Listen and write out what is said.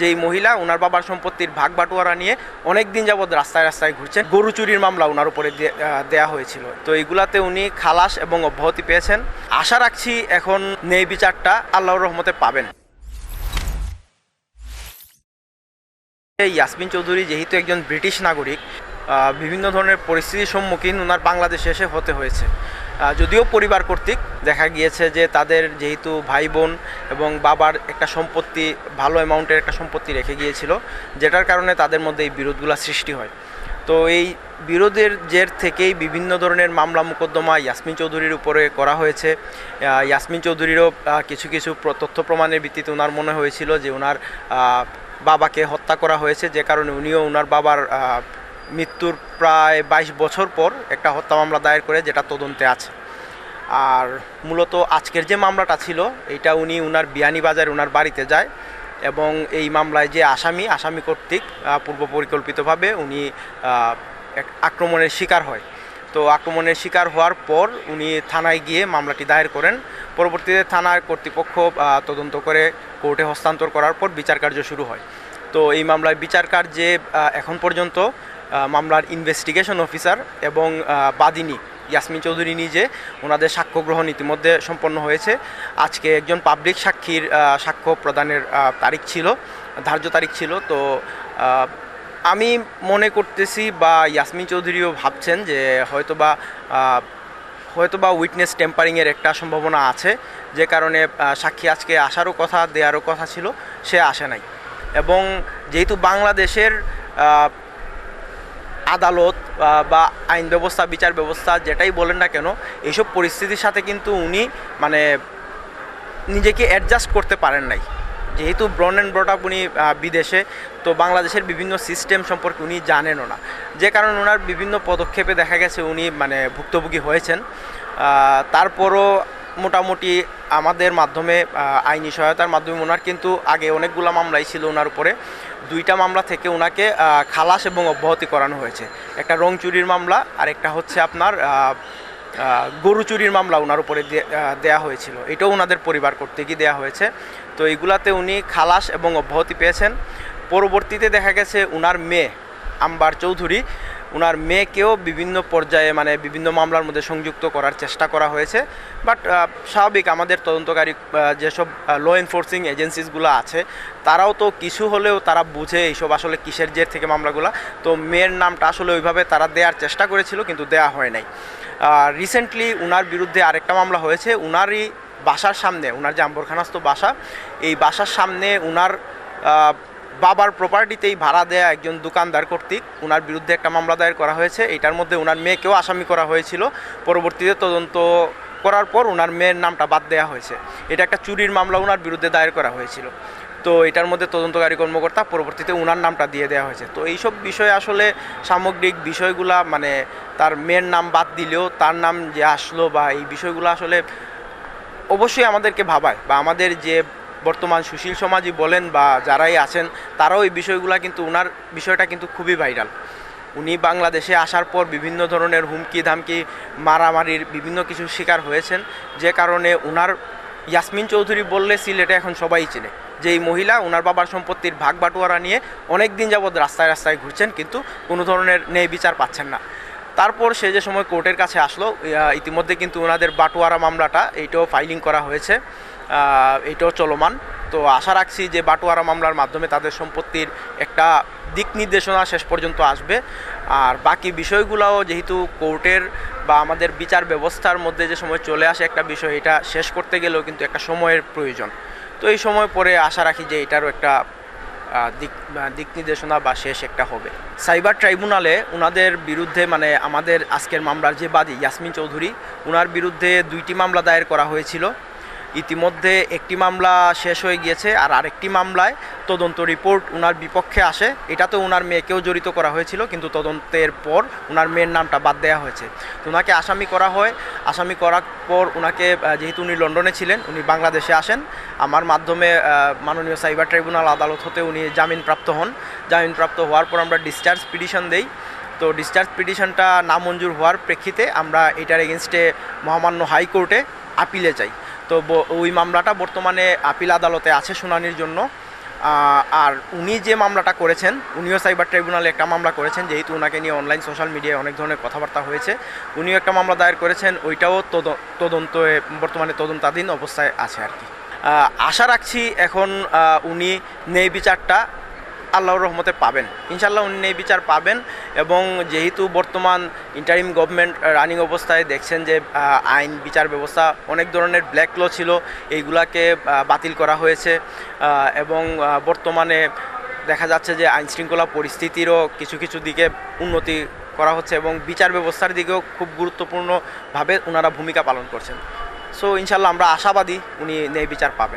যেই মহিলা, ওনার বাবার সম্পত্তির ভাগ বাটোয়ারা নিয়ে অনেক দিন যাবৎ রাস্তায় রাস্তায় ঘুরছেন। গরু চুরির মামলা ওনার উপরে দিয়ে- হয়েছিল। তো এইগুলাতে উনি খালাস এবং অব্যাহতি পেয়েছেন। আশা রাখছি এখন নেই বিচারটা, আল্লাহর রহমতে পাবেন। ইয়াসমিন চৌধুরী যেহেতু একজন ব্রিটিশ নাগরিক বিভিন্ন ধরনের পরিস্থিতির সম্মুখীন ওনার বাংলাদেশে এসে হতে হয়েছে। যদিও পরিবার কর্তৃক দেখা গিয়েছে যে তাদের যেহেতু ভাই বোন এবং বাবার একটা সম্পত্তি, ভালো অ্যামাউন্টের একটা সম্পত্তি রেখে গিয়েছিল, যেটার কারণে তাদের মধ্যে এই বিরোধগুলো সৃষ্টি হয়। তো এই বিরোধের জের থেকেই বিভিন্ন ধরনের মামলা মোকদ্দমা ইয়াসমিন চৌধুরীর উপরে করা হয়েছে। ইয়াসমিন চৌধুরীরও কিছু কিছু তথ্য প্রমাণের ভিত্তিতে ওনার মনে হয়েছিল যে ওনার বাবাকে হত্যা করা হয়েছে, যে কারণে উনিও ওনার বাবার মৃত্যুর প্রায় বাইশ বছর পর একটা হত্যা মামলা দায়ের করে যেটা তদন্তে আছে। আর মূলত আজকের যে মামলাটা ছিল এটা উনি উনার বিয়ানীবাজার ওনার বাড়িতে যায় এবং এই মামলায় যে আসামি আসামি কর্তৃক পূর্ব পরিকল্পিতভাবে উনি আক্রমণের শিকার হয়। তো আক্রমণের শিকার হওয়ার পর উনি থানায় গিয়ে মামলাটি দায়ের করেন। পরবর্তীতে থানার কর্তৃপক্ষ তদন্ত করে কোর্টে হস্তান্তর করার পর বিচার কার্য শুরু হয়। তো এই মামলায় বিচার কার্যে এখন পর্যন্ত মামলার ইনভেস্টিগেশন অফিসার এবং বাদিনী ইয়াসমিন চৌধুরী নিজে ওনাদের সাক্ষ্য গ্রহণ ইতিমধ্যে সম্পন্ন হয়েছে। আজকে একজন পাবলিক সাক্ষীর সাক্ষ্য প্রদানের তারিখ ছিল ধার্য তারিখ ছিল। তো আমি মনে করতেছি বা ইয়াসমিন চৌধুরীও ভাবছেন যে হয়তোবা আহ, হয়তোবা উইটনেস টেম্পারিংয়ের একটা সম্ভাবনা আছে। যে কারণে সাক্ষী আজকে আসারও কথা দেওয়ারও কথা ছিল সে আসে নাই। এবং যেহেতু বাংলাদেশের আদালত, বা আইন ব্যবস্থা, বিচার ব্যবস্থা, যেটাই বলেন না কেন এইসব পরিস্থিতির সাথে কিন্তু উনি মানে নিজেকে অ্যাডজাস্ট করতে পারেন নাই। যেহেতু ব্রন অ্যান্ড ব্রট আপ উনি বিদেশে, তো বাংলাদেশের বিভিন্ন সিস্টেম সম্পর্কে উনি জানেনও না। যে কারণে ওনার বিভিন্ন পদক্ষেপে দেখা গেছে উনি মানে ভুক্তভোগী হয়েছেন। তারপরও মোটামুটি আমাদের মাধ্যমে আইনি সহায়তার মাধ্যমে ওনার কিন্তু আগে অনেকগুলো মামলাই ছিল ওনার উপরে। দুইটা মামলা থেকে ওনাকে খালাস এবং অব্যাহতি করানো হয়েছে। একটা রং চুরির মামলা আর একটা হচ্ছে আপনার গরু চুরির মামলা ওনার উপরে দিয়ে- হয়েছিল। এটাও ওনাদের পরিবার কর্তৃকই দেয়া হয়েছে। তো এইগুলাতে উনি খালাস এবং অব্যাহতি পেয়েছেন। পরবর্তীতে দেখা গেছে ওনার মেয়ে, আম্বার চৌধুরী ওনার মেয়েকেও বিভিন্ন পর্যায়ে মানে বিভিন্ন মামলার মধ্যে সংযুক্ত করার চেষ্টা করা হয়েছে। বাট স্বাভাবিক আমাদের তদন্তকারী যেসব ল এনফোর্সিং এজেন্সিসগুলো আছে, তারাও তো কিছু হলেও তারা বুঝে এইসব আসলে কিসের জের থেকে মামলাগুলো। তো মেয়ের নামটা আসলে ওইভাবে তারা দেওয়ার চেষ্টা করেছিল, কিন্তু দেয়া হয় নাই। রিসেন্টলি উনার বিরুদ্ধে আরেকটা মামলা হয়েছে, উনারই বাসার সামনে, উনার যে আম্বরখানাস্ত বাসা, এই বাসার সামনে উনার বাবার প্রপার্টিতেই ভাড়া দেয়া একজন দোকানদার কর্তৃক ওনার বিরুদ্ধে একটা মামলা দায়ের করা হয়েছে। এটার মধ্যে ওনার মেয়েকেও আসামি করা হয়েছিল। পরবর্তীতে তদন্ত করার পর ওনার মেয়ের নামটা বাদ দেওয়া হয়েছে। এটা একটা চুরির মামলা ওনার বিরুদ্ধে দায়ের করা হয়েছিল। তো এটার মধ্যে তদন্তকারী কর্মকর্তা পরবর্তীতে উনার নামটা দিয়ে দেওয়া হয়েছে। তো এইসব বিষয়ে আসলে সামগ্রিক বিষয়গুলা মানে তার মেয়ের নাম বাদ দিলেও তার নাম যে আসলো বা এই বিষয়গুলো আসলে অবশ্যই আমাদেরকে ভাবায় বা আমাদের যে বর্তমান সুশীল সমাজই বলেন বা যারাই আছেন, তারাও এই বিষয়গুলো কিন্তু উনার বিষয়টা কিন্তু খুবই ভাইরাল। উনি বাংলাদেশে আসার পর বিভিন্ন ধরনের হুমকি, ধামকি, মারামারির বিভিন্ন কিছু শিকার হয়েছেন। যে কারণে উনার, ইয়াসমিন চৌধুরী বললে সিলেটে এখন সবাই চেনে। যে এই মহিলা ওনার বাবার সম্পত্তির ভাগ বাটোয়ারা নিয়ে অনেক দিন যাবৎ রাস্তায় রাস্তায় ঘুরছেন, কিন্তু কোনো ধরনের ন্যায় বিচার পাচ্ছেন না। তারপর সে যে সময় কোর্টের কাছে আসলো ইতিমধ্যে কিন্তু ওনাদের বাটোয়ারা মামলাটা এইটাও ফাইলিং করা হয়েছে আহ, এইটাও চলমান। তো আশা রাখছি যে বাটোয়ারা মামলার মাধ্যমে তাদের সম্পত্তির একটা দিক নির্দেশনা শেষ পর্যন্ত আসবে। আর বাকি বিষয়গুলোও যেহেতু কোর্টের বা আমাদের বিচার ব্যবস্থার মধ্যে যে সময় চলে আসে একটা বিষয় এটা শেষ করতে গেলেও কিন্তু একটা সময়ের প্রয়োজন। তো এই সময় পরে আশা রাখি যে এটারও একটা দিক দিক নির্দেশনা বা শেষ একটা হবে। সাইবার ট্রাইব্যুনালে ওনাদের বিরুদ্ধে মানে আমাদের আজকের মামলার যে বাদী, ইয়াসমিন চৌধুরী ওনার বিরুদ্ধে দুইটি মামলা দায়ের করা হয়েছিল। ইতিমধ্যে একটি মামলা শেষ হয়ে গিয়েছে আর আরেকটি মামলায় তদন্ত রিপোর্ট ওনার বিপক্ষে আসে। এটাতে ওনার মেয়েকেও জড়িত করা হয়েছিল, কিন্তু তদন্তের পর ওনার মেয়ের নামটা বাদ দেওয়া হয়েছে। তো ওনাকে আসামি করা হয়। আসামি করার পর ওনাকে যেহেতু উনি লন্ডনে ছিলেন, উনি বাংলাদেশে আসেন। আমার মাধ্যমে মাননীয় সাইবার ট্রাইব্যুনাল আদালত হতে উনি জামিনপ্রাপ্ত হন। জামিনপ্রাপ্ত হওয়ার পর আমরা ডিসচার্জ পিটিশন দেই। তো ডিসচার্জ পিটিশনটা নামঞ্জুর হওয়ার প্রেক্ষিতে আমরা এটার এগেনস্টে মহামান্য হাইকোর্টে আপিলে যাই। তো ওই মামলাটা বর্তমানে আপিল আদালতে আছে শুনানির জন্য। আর উনি যে মামলাটা করেছেন, উনিও সাইবার ট্রাইব্যুনালে একটা মামলা করেছেন, যেহেতু ওনাকে নিয়ে অনলাইন সোশ্যাল মিডিয়ায় অনেক ধরনের কথাবার্তা হয়েছে। উনিও একটা মামলা দায়ের করেছেন, ওইটাও তদ- তদন্ত বর্তমানে তদন্তাধীন অবস্থায় আছে আর কি। আশা রাখছি এখন উনি ন্যায় বিচারটা আল্লাহর রহমতে পাবেন। ইনশাল্লাহ উনি ন্যায় বিচার পাবেন এবং যেহেতু বর্তমান ইন্টারিম গভর্নমেন্ট রানিং অবস্থায় দেখছেন যে আইন, বিচার ব্যবস্থা অনেক ধরনের ব্ল্যাক ল ছিল, এইগুলাকে বাতিল করা হয়েছে এবং বর্তমানে দেখা যাচ্ছে যে আইন শৃঙ্খলা পরিস্থিতিরও কিছু কিছু দিকে উন্নতি করা হচ্ছে এবং বিচার ব্যবস্থার দিকেও খুব গুরুত্বপূর্ণভাবে ওনারা ভূমিকা পালন করছেন। সো ইনশাল্লাহ আমরা আশাবাদী উনি ন্যায় বিচার পাবেন।